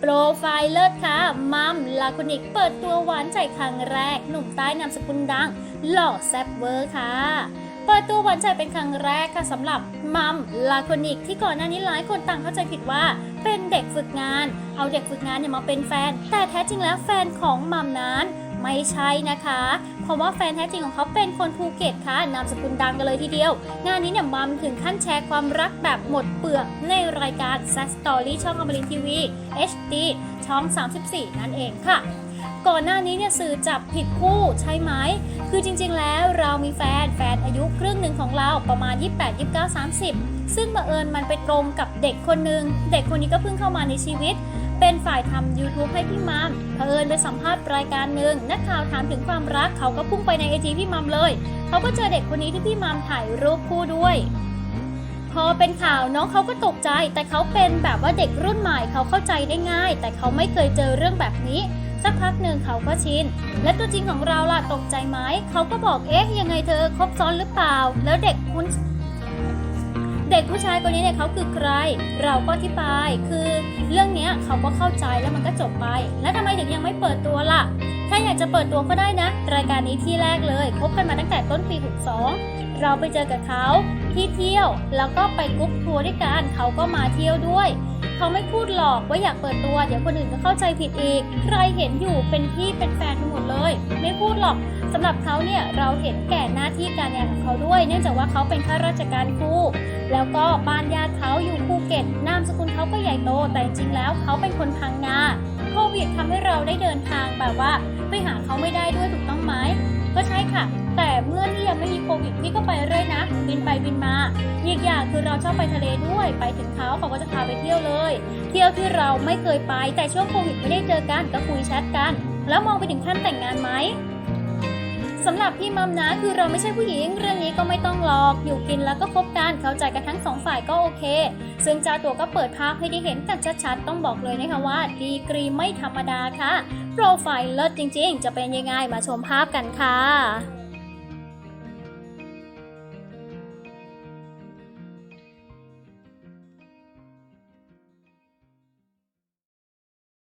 โปรไฟล์เลิศค่ะมัมลาคอนิกเปิดตัวหวานใจครั้งแรก หนุ่มใต้นามสกุลดัง หล่อแซ่บเวอร์ค่ะ เปิดตัวหวานใจเป็นครั้งแรกค่ะสำหรับมัมลาคนิกที่ก่อนหน้านี้หลายคนต่างเข้าใจผิดว่าเป็นเด็กฝึกงาน เอาเด็กฝึกงานเนี่ยมาเป็นแฟน แต่แท้จริงแล้วแฟนของมัมนะ ไม่ใช่นะคะ เพราะว่าแฟนแท้จริงของเขาเป็นคนภูเก็ตค่ะนามสกุลดังกันเลยทีเดียว งานนี้เนี่ยมัมถึงขั้นแชร์ความรักแบบหมดเปลือกในรายการ s ซ Story ช่องอมรินทีวี HD ช่อง 34 นั่นเองค่ะก่อนหน้านี้เนี่ยสื่อจับผิดคู่ใช่ไหม คือจริงๆ แล้วเรามีแฟนแฟนอายุครึ่งหนึ่งของเราประมาณ 28 29 30 ซึ่งบังเอิญมันไปตรงกับเด็กคนหนึ่ง เด็กคนนี้ก็เพิ่งเข้ามาในชีวิต เป็นฝ่ายทำ YouTube ให้พี่มัมเผอิญไปสัมภาษณ์รายการหนึ่งนักข่าวถามถึงความรักเขาก็พุ่งไปในไอจีพี่มัมเลย เขาก็เจอเด็กคนนี้ที่พี่มัมถ่ายรูปคู่ด้วยพอเป็นข่าวน้องเขาก็ตกใจ แต่เขาเป็นแบบว่าเด็กรุ่นใหม่เขาเข้าใจได้ง่าย แต่เขาไม่เคยเจอเรื่องแบบนี้ สักพักหนึ่งเขาก็ชิน และตัวจริงของเราล่ะตกใจไหมเขาก็บอกเอ๊ะยังไงเธอคบซ้อนหรือเปล่า แล้วเด็กคุณ เด็กผู้ชายคนนี้เนี่ยเขาคือใคร เราก็อธิบาย คือเรื่องนี้เขาก็เข้าใจแล้วมันก็จบไป แล้วทำไมถึงยังไม่เปิดตัวล่ะ ถ้าอยากจะเปิดตัวก็ได้นะ รายการนี้ที่แรกเลยคบกันมาตั้งแต่ต้นปี 62 เราไปเจอกับเขาที่เที่ยว แล้วก็ไปกรุ๊ปทัวร์ด้วยกันเขาก็มาเที่ยวด้วยเขาไม่พูดหรอกว่าอยากเปิดตัว เดี๋ยวคนอื่นก็เข้าใจผิดอีก ใครเห็นอยู่เป็นพี่เป็นแฟนทั้งหมดเลย พูดหรอกสำหรับเขาเนี่ยเราเห็นแก่หน้าที่การงานของเขาด้วย เนื่องจากว่าเขาเป็นข้าราชการครูแล้วก็บ้านญาติเขาอยู่ภูเก็ตนามสกุลเขาก็ใหญ่โต แต่จริงๆแล้วเขาเป็นคนพังงาโควิดทำให้เราได้เดินทางแบบว่าไปหาเขาไม่ได้ด้วยถูกต้องไหมก็ใช่ค่ะ แต่เมื่อที่ยังไม่มีโควิดพี่ก็ไปเรื่อยนะ บินไปบินมา อีกอย่างคือเราชอบไปทะเลด้วย ไปถึงเขาเขาก็จะพาไปเที่ยวเลย เที่ยวที่เราไม่เคยไป แต่ช่วงโควิดไม่ได้เจอกันก็คุยแชทกัน แล้วมองไปถึงขั้นแต่งงานไหมสำหรับพี่มัมนะคือเราไม่ใช่ผู้หญิง เรื่องนี้ก็ไม่ต้องหลอกอยู่กินแล้วก็คบกันเข้าใจกันทั้งสองฝ่ายก็โอเค ซึ่งจ้าตัวก็เปิดภาพให้ได้เห็นกันชัดๆ ต้องบอกเลยนะคะว่าดีกรีไม่ธรรมดาค่ะ โปรไฟล์เลิศจริงๆ จะเป็นยังไงมาชมภาพกันค่ะ